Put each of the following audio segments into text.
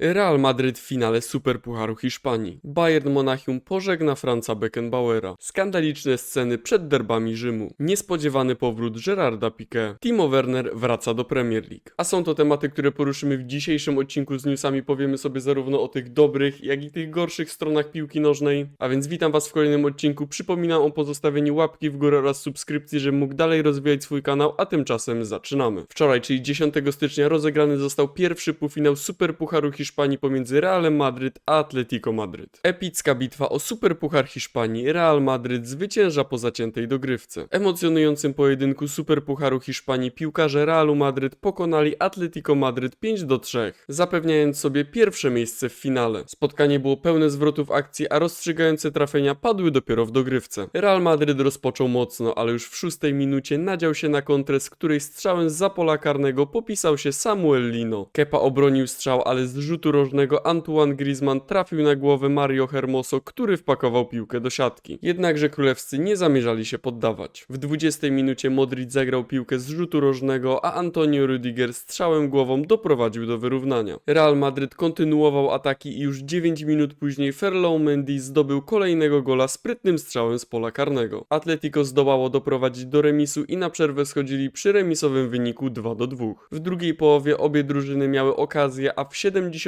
Real Madryt w finale Superpucharu Hiszpanii. Bayern Monachium pożegna Franza Beckenbauera. Skandaliczne sceny przed derbami Rzymu. Niespodziewany powrót Gerarda Piqué. Timo Werner wraca do Premier League. A są to tematy, które poruszymy w dzisiejszym odcinku z newsami. Powiemy sobie zarówno o tych dobrych, jak i tych gorszych stronach piłki nożnej. A więc witam was w kolejnym odcinku. Przypominam o pozostawieniu łapki w górę oraz subskrypcji, żebym mógł dalej rozwijać swój kanał, a tymczasem zaczynamy. Wczoraj, czyli 10 stycznia, rozegrany został pierwszy półfinał Superpucharu Hiszpanii pomiędzy Realem Madryt a Atletico Madryt. Epicka bitwa o Superpuchar Hiszpanii. Real Madryt zwycięża po zaciętej dogrywce. Emocjonującym pojedynku Superpucharu Hiszpanii piłkarze Realu Madryt pokonali Atletico Madryt 5 do 3, zapewniając sobie pierwsze miejsce w finale. Spotkanie było pełne zwrotów akcji, a rozstrzygające trafienia padły dopiero w dogrywce. Real Madryt rozpoczął mocno, ale już w szóstej minucie nadział się na kontrę, z której strzałem z pola karnego popisał się Samuel Lino. Kepa obronił strzał, ale z rzutu rożnego Antoine Griezmann trafił na głowę Mario Hermoso, który wpakował piłkę do siatki. Jednakże królewscy nie zamierzali się poddawać. W 20 minucie Modric zagrał piłkę z rzutu rożnego, a Antonio Rudiger strzałem głową doprowadził do wyrównania. Real Madryt kontynuował ataki i już 9 minut później Ferland Mendy zdobył kolejnego gola sprytnym strzałem z pola karnego. Atletico zdołało doprowadzić do remisu i na przerwę schodzili przy remisowym wyniku 2 do 2. W drugiej połowie obie drużyny miały okazję, a w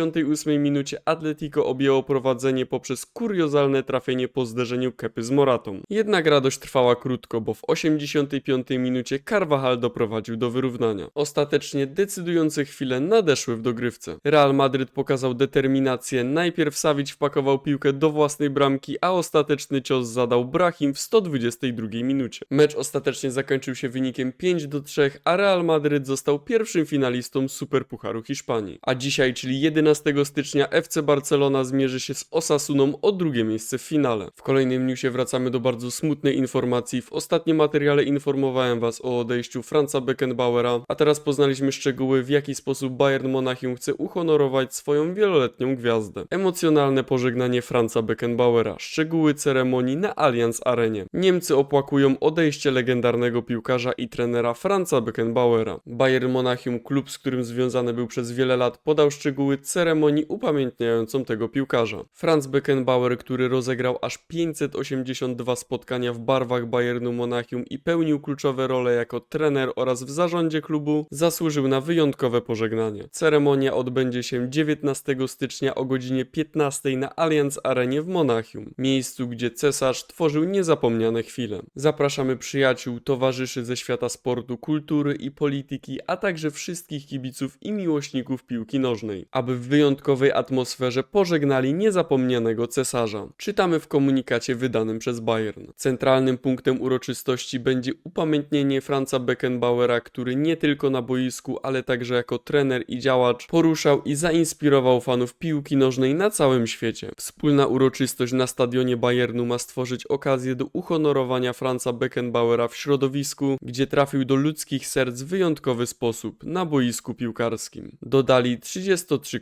78 minucie Atletico objęło prowadzenie poprzez kuriozalne trafienie po zderzeniu Kepy z Moratą. Jednak radość trwała krótko, bo w 85 minucie Carvajal doprowadził do wyrównania. Ostatecznie decydujące chwile nadeszły w dogrywce. Real Madryt pokazał determinację, najpierw Savic wpakował piłkę do własnej bramki, a ostateczny cios zadał Brahim w 122 minucie. Mecz ostatecznie zakończył się wynikiem 5 do 3, a Real Madryt został pierwszym finalistą Superpucharu Hiszpanii. A dzisiaj, czyli 11 stycznia, FC Barcelona zmierzy się z Osasuną o drugie miejsce w finale. W kolejnym newsie wracamy do bardzo smutnej informacji. W ostatnim materiale informowałem was o odejściu Franza Beckenbauera, a teraz poznaliśmy szczegóły, w jaki sposób Bayern Monachium chce uhonorować swoją wieloletnią gwiazdę. Emocjonalne pożegnanie Franza Beckenbauera, szczegóły ceremonii na Allianz Arenie. Niemcy opłakują odejście legendarnego piłkarza i trenera Franza Beckenbauera. Bayern Monachium, klub z którym związany był przez wiele lat, podał szczegóły ceremonii upamiętniającą tego piłkarza. Franz Beckenbauer, który rozegrał aż 582 spotkania w barwach Bayernu Monachium i pełnił kluczowe role jako trener oraz w zarządzie klubu, zasłużył na wyjątkowe pożegnanie. Ceremonia odbędzie się 19 stycznia o godzinie 15 na Allianz Arenie w Monachium, miejscu gdzie cesarz tworzył niezapomniane chwile. Zapraszamy przyjaciół, towarzyszy ze świata sportu, kultury i polityki, a także wszystkich kibiców i miłośników piłki nożnej, aby w wyjątkowej atmosferze pożegnali niezapomnianego cesarza. Czytamy w komunikacie wydanym przez Bayern. Centralnym punktem uroczystości będzie upamiętnienie Franza Beckenbauera, który nie tylko na boisku, ale także jako trener i działacz poruszał i zainspirował fanów piłki nożnej na całym świecie. Wspólna uroczystość na stadionie Bayernu ma stworzyć okazję do uhonorowania Franza Beckenbauera w środowisku, gdzie trafił do ludzkich serc w wyjątkowy sposób na boisku piłkarskim. Dodali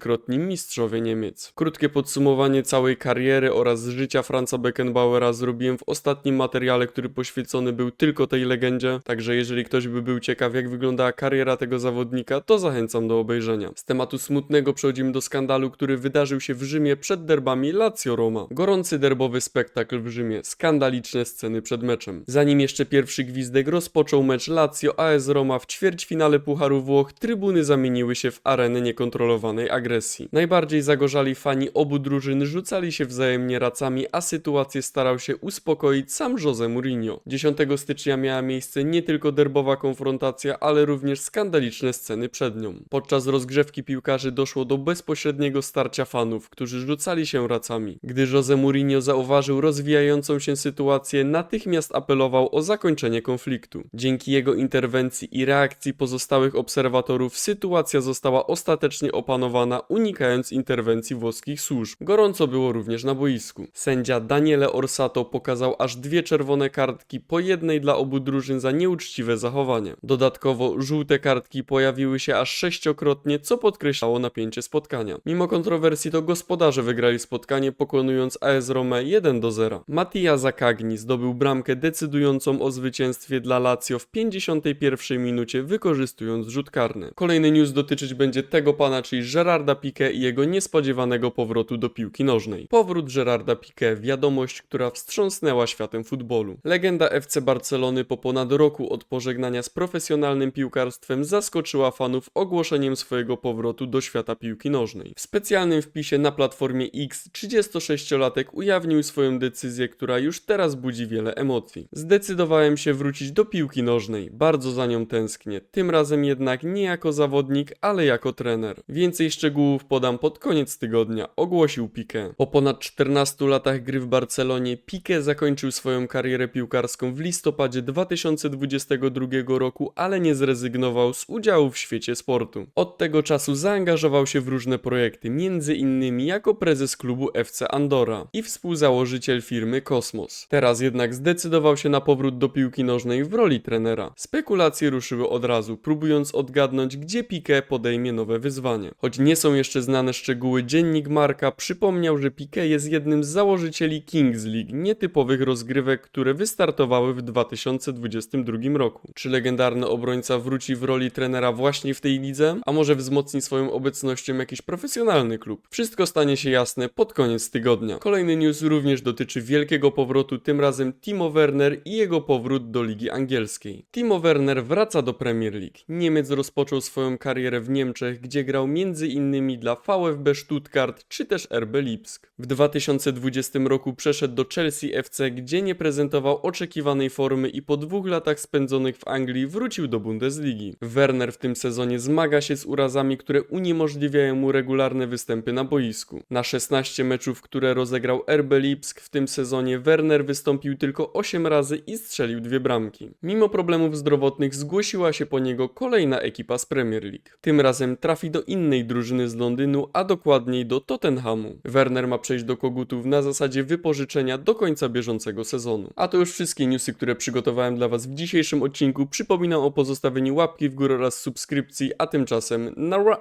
33-krotni mistrzowie Niemiec. Krótkie podsumowanie całej kariery oraz życia Franza Beckenbauera zrobiłem w ostatnim materiale, który poświęcony był tylko tej legendzie, także jeżeli ktoś by był ciekaw jak wyglądała kariera tego zawodnika, to zachęcam do obejrzenia. Z tematu smutnego przechodzimy do skandalu, który wydarzył się w Rzymie przed derbami Lazio-Roma. Gorący derbowy spektakl w Rzymie, skandaliczne sceny przed meczem. Zanim jeszcze pierwszy gwizdek rozpoczął mecz Lazio AS Roma w ćwierćfinale Pucharu Włoch, trybuny zamieniły się w arenę niekontrolowanej agresji. Najbardziej zagorzali fani obu drużyn rzucali się wzajemnie racami, a sytuację starał się uspokoić sam Jose Mourinho. 10 stycznia miała miejsce nie tylko derbowa konfrontacja, ale również skandaliczne sceny przed nią. Podczas rozgrzewki piłkarzy doszło do bezpośredniego starcia fanów, którzy rzucali się racami. Gdy Jose Mourinho zauważył rozwijającą się sytuację, natychmiast apelował o zakończenie konfliktu. Dzięki jego interwencji i reakcji pozostałych obserwatorów sytuacja została ostatecznie opanowana, unikając interwencji włoskich służb. Gorąco było również na boisku. Sędzia Daniele Orsato pokazał aż dwie czerwone kartki, po jednej dla obu drużyn za nieuczciwe zachowanie. Dodatkowo żółte kartki pojawiły się aż sześciokrotnie, co podkreślało napięcie spotkania. Mimo kontrowersji to gospodarze wygrali spotkanie pokonując AS Rome 1 do 0. Mattia Zakagni zdobył bramkę decydującą o zwycięstwie dla Lazio w 51 minucie wykorzystując rzut karny. Kolejny news dotyczyć będzie tego pana, czyli Gerarda Piqué i jego niespodziewanego powrotu do piłki nożnej. Powrót Gerarda Piqué, wiadomość, która wstrząsnęła światem futbolu. Legenda FC Barcelony po ponad roku od pożegnania z profesjonalnym piłkarstwem zaskoczyła fanów ogłoszeniem swojego powrotu do świata piłki nożnej. W specjalnym wpisie na platformie X 36-latek ujawnił swoją decyzję, która już teraz budzi wiele emocji. Zdecydowałem się wrócić do piłki nożnej, bardzo za nią tęsknię, tym razem jednak nie jako zawodnik, ale jako trener. Więcej szczegółów podam pod koniec tygodnia, ogłosił Piqué. Po ponad 14 latach gry w Barcelonie Piqué zakończył swoją karierę piłkarską w listopadzie 2022 roku, ale nie zrezygnował z udziału w świecie sportu. Od tego czasu zaangażował się w różne projekty, między innymi jako prezes klubu FC Andorra i współzałożyciel firmy Kosmos. Teraz jednak zdecydował się na powrót do piłki nożnej w roli trenera. Spekulacje ruszyły od razu, próbując odgadnąć, gdzie Piqué podejmie nowe wyzwanie. Choć nie są jeszcze znane szczegóły, dziennik Marka przypomniał, że Piqué jest jednym z założycieli Kings League, nietypowych rozgrywek, które wystartowały w 2022 roku. Czy legendarny obrońca wróci w roli trenera właśnie w tej lidze? A może wzmocni swoją obecnością jakiś profesjonalny klub? Wszystko stanie się jasne pod koniec tygodnia. Kolejny news również dotyczy wielkiego powrotu, tym razem Timo Werner i jego powrót do Ligi Angielskiej. Timo Werner wraca do Premier League. Niemiec rozpoczął swoją karierę w Niemczech, gdzie grał m.in. dla VfB Stuttgart czy też RB Lipsk. W 2020 roku przeszedł do Chelsea FC, gdzie nie prezentował oczekiwanej formy i po dwóch latach spędzonych w Anglii wrócił do Bundesligi. Werner w tym sezonie zmaga się z urazami, które uniemożliwiają mu regularne występy na boisku. Na 16 meczów, które rozegrał RB Lipsk w tym sezonie, Werner wystąpił tylko 8 razy i strzelił dwie bramki. Mimo problemów zdrowotnych zgłosiła się po niego kolejna ekipa z Premier League. Tym razem trafi do innej drużyny z Londynu, a dokładniej do Tottenhamu. Werner ma przejść do kogutów na zasadzie wypożyczenia do końca bieżącego sezonu. A to już wszystkie newsy, które przygotowałem dla Was w dzisiejszym odcinku. Przypominam o pozostawieniu łapki w górę oraz subskrypcji, a tymczasem na